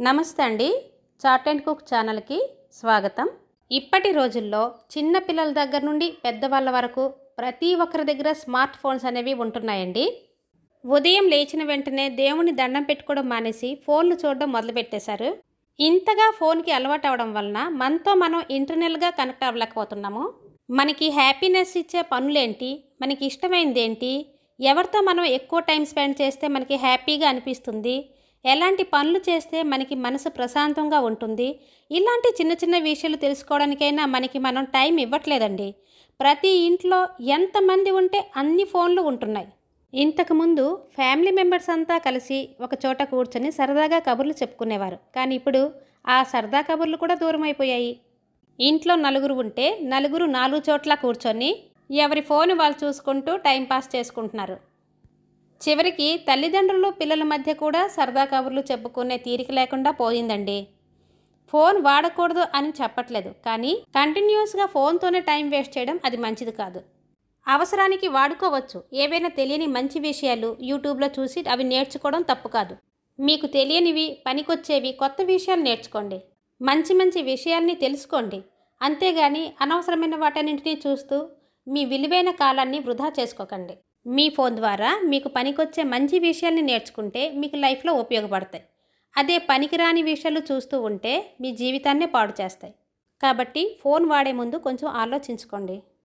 నమస్తే అండి. Chat and cook ఛానల్కి స్వాగతం. ఇప్పటి రోజుల్లో చిన్న పిల్లల దగ్గర నుండి పెద్దవాళ్ళ వరకు ప్రతి ఒక్కరి దగ్గర స్మార్ట్ ఫోన్స్ అనేవి ఉంటున్నాయండి. ఉదయం లేచిన వెంటనే దేవుని దండం పెట్టుకోవడం మానేసి ఫోన్లు చూడడం మొదలుపెట్టేశారు. ఇంతగా ఫోన్కి అలవాటు అవడం వలన మనతో మనం ఇంటర్నల్గా కనెక్ట్ అవ్వలేకపోతున్నాము. మనకి హ్యాపీనెస్ ఇచ్చే పనులేంటి? మనకి ఇష్టమైనది ఏంటి? ఎవరితో మనం ఎక్కువ టైం స్పెండ్ చేస్తే మనకి హ్యాపీగా అనిపిస్తుంది? ఎలాంటి పనులు చేస్తే మనకి మనసు ప్రశాంతంగా ఉంటుంది? ఇలాంటి చిన్న చిన్న విషయాలు తెలుసుకోవడానికైనా మనకి మనం టైం ఇవ్వట్లేదండి. ప్రతి ఇంట్లో ఎంతమంది ఉంటే అన్ని ఫోన్లు ఉంటున్నాయి. ఇంతకుముందు ఫ్యామిలీ మెంబర్స్ అంతా కలిసి ఒక చోట కూర్చొని సరదాగా కబుర్లు చెప్పుకునేవారు. కానీ ఇప్పుడు ఆ సరదా కబుర్లు కూడా దూరం అయిపోయాయి. ఇంట్లో నలుగురు ఉంటే నలుగురు నాలుగు చోట్ల కూర్చొని ఎవరి ఫోన్ వాళ్ళు చూసుకుంటూ టైంపాస్ చేసుకుంటున్నారు. చివరికి తల్లిదండ్రులు పిల్లల మధ్య కూడా సరదా కబుర్లు చెప్పుకునే తీరిక లేకుండా పోయిందండి. ఫోన్ వాడకూడదు అని చెప్పట్లేదు కానీ కంటిన్యూస్గా ఫోన్తోనే టైం వేస్ట్ చేయడం అది మంచిది కాదు. అవసరానికి వాడుకోవచ్చు. ఏవైనా తెలియని మంచి విషయాలు యూట్యూబ్లో చూసి అవి నేర్చుకోవడం తప్పు కాదు. మీకు తెలియనివి పనికొచ్చేవి కొత్త విషయాలు నేర్చుకోండి. మంచి మంచి విషయాల్ని తెలుసుకోండి. అంతేగాని అనవసరమైన వాటన్నింటినీ చూస్తూ మీ విలువైన కాలాన్ని వృధా చేసుకోకండి. మీ ఫోన్ ద్వారా మీకు పనికొచ్చే మంచి విషయాల్ని నేర్చుకుంటే మీకు లైఫ్లో ఉపయోగపడతాయి. అదే పనికిరాని విషయాలు చూస్తూ ఉంటే మీ జీవితాన్నే పాడు చేస్తాయి. కాబట్టి ఫోన్ వాడే ముందు కొంచెం ఆలోచించుకోండి.